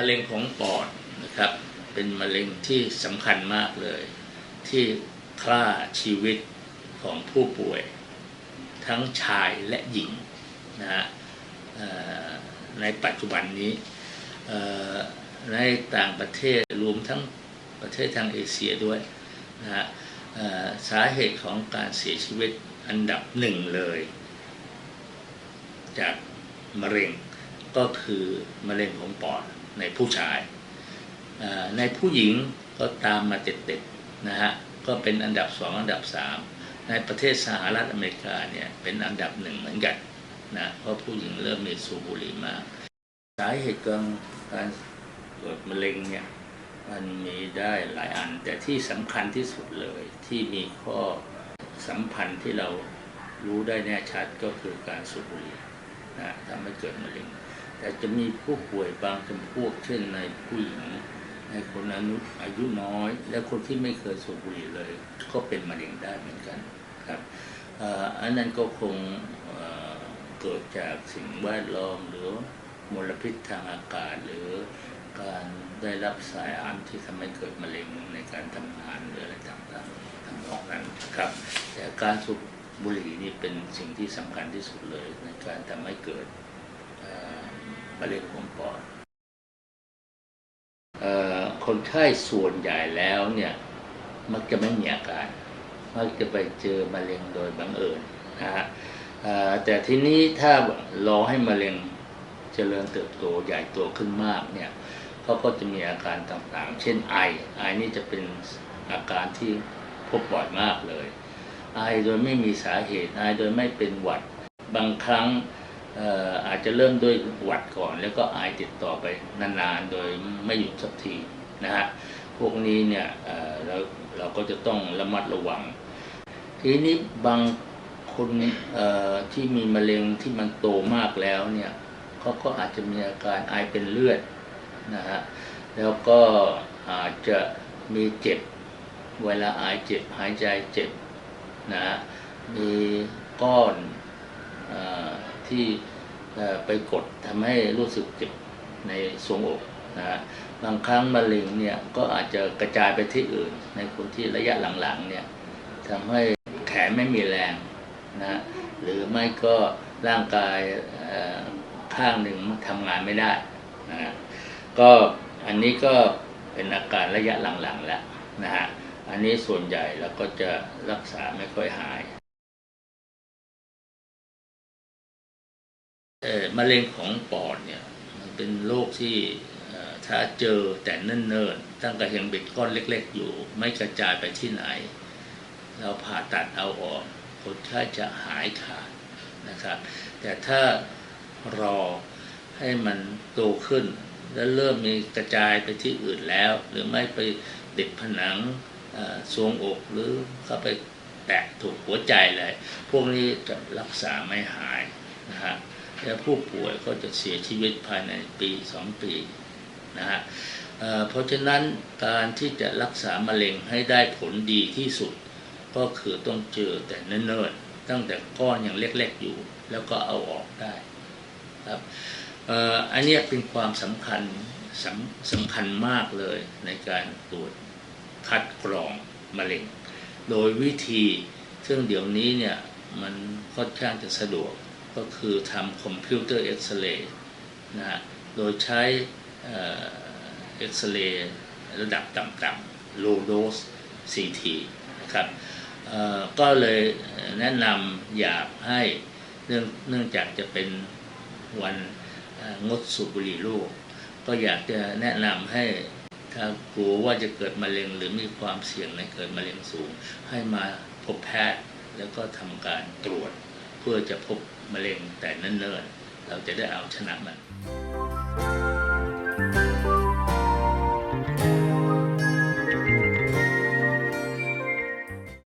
มะเร็งของปอดนะครับ เป็นมะเร็งที่สำคัญมากเลย ที่ฆ่าชีวิตของผู้ป่วย ทั้งชายและหญิงนะฮะในปัจจุบันนี้ในต่างประเทศรวมทั้งประเทศทางเอเชียด้วยนะฮะสาเหตุของการเสียชีวิตอันดับหนึ่งเลย จากมะเร็งก็คือมะเร็งของปอด ในผู้ชาย ในผู้หญิงก็ตามมาติดๆนะฮะก็เป็นอันดับสองอันดับสามในประเทศสหรัฐอเมริกาเนี่ยเป็นอันดับหนึ่งเหมือนกันนะเพราะผู้หญิงเริ่มมีสูบบุหรี่มาก สาเหตุของการเกิดมะเร็งเนี่ยมันมีได้หลายอัน แต่ที่สำคัญที่สุดเลยที่มีข้อสัมพันธ์ที่เรารู้ได้แน่ชัดก็คือการสูบบุหรี่นะทำให้เกิดมะเร็ง แต่จะมีผู้ป่วยบางจำพวกเช่นในผู้หญิงในคนอายุอายุน้อย และคนที่ไม่เคยสูบบุหรี่เลย ก็เป็นมะเร็งได้เหมือนกันครับอันนั้นก็คงเกิดจากสิ่งแวดล้อมหรือมลพิษทางอากาศ หรือการได้รับสายอาหารที่ทำให้เกิดมะเร็งในการทำงานหรืออะไรต่างๆทำนองนั้นครับ แต่การสูบบุหรี่นี่เป็นสิ่งที่สำคัญที่สุดเลยในการทำให้เกิด มะเร็งของปอดคนไข้ส่วนใหญ่แล้วเนี่ยมักจะไม่มีอาการ มักจะไปเจอมะเร็งโดยบังเอิญนะฮะแต่ทีนี้ถ้ารอให้มะเร็งเจริญเติบโตใหญ่โตขึ้นมากเนี่ยเขาก็จะมีอาการต่างๆ เช่นไอ ไอนี่จะเป็นอาการที่พบบ่อยมากเลย ไอโดยไม่มีสาเหตุ ไอโดยไม่เป็นหวัด บางครั้ง อาจจะเริ่มด้วยหวัดก่อน แล้วก็ไอติดต่อไปนานๆ โดยไม่หยุดสักทีนะฮะพวกนี้เนี่ยเราเราก็จะต้องระมัดระวัง ทีนี้บางคนที่มีมะเร็งที่มันโตมากแล้วเนี่ยเขาก็อาจจะมีอาการไอเป็นเลือดนะฮะแล้วก็อาจจะมีเจ็บเวลาไอเจ็บหายใจเจ็บนะฮะมีก้อน ที่ไปกดทำให้รู้สึกเจ็บในทรวงอกนะบางครั้งมะเร็งเนี่ยก็อาจจะกระจายไปที่อื่น ในคนที่ระยะหลังๆเนี่ยทำให้แขนไม่มีแรงนะฮะหรือไม่ก็ร่างกายข้างหนึ่งทำงานไม่ได้นะฮะก็อันนี้ก็เป็นอาการระยะหลังๆแล้วนะฮะอันนี้ส่วนใหญ่เราก็จะรักษาไม่ค่อยหาย มะเร็งของปอดเนี่ยมันเป็นโรคที่ถ้าเจอแต่เนิ่นๆตั้งแต่ยังเป็นก้อนเล็ก ๆ อยู่ ไม่กระจายไปที่ไหน เราผ่าตัดเอาออกคนไข้จะหายขาดนะครับ แต่ถ้ารอให้มันโตขึ้น แล้วเริ่มมีกระจายไปที่อื่นแล้ว หรือไม่ไปติดผนังทรวงอกหรือเข้าไปแตะถูกหัวใจเลย พวกนี้จะรักษาไม่หาย และผู้ป่วยก็จะเสียชีวิตภายในปีสองปีนะฮะเเพราะฉะนั้นการที่จะรักษามะเร็งให้ได้ผลดีที่สุด ก็คือต้องเจอแต่เนิ่นๆตั้งแต่ก้อนยังเล็กๆอยู่ แล้วก็เอาออกได้ครับอันนี้เป็นความสำคัญสำสำคัญมากเลยในการตรวจคัดกรองมะเร็ง โดยวิธีซึ่งเดี๋ยวนี้เนี่ยมันค่อนข้างจะสะดวก ก็คือทำคอมพิวเตอร์เอ็กซเรย์นะฮะโดยใช้เอ็กซเรย์ระดับต่ำๆ low dose CT นะครับก็เลยแนะนำอยากให้เนื่องเนื่องจากจะเป็นวันงดสูบบุหรี่โลกก็อยากจะแนะนำให้ถ้ากลัวว่าจะเกิดมะเร็งหรือมีความเสี่ยงในเกิดมะเร็งสูง ให้มาพบแพทย์แล้วก็ทำการตรวจ เพื่อจะพบมะเร็งแต่เนิ่นๆเราจะได้เอาชนะมัน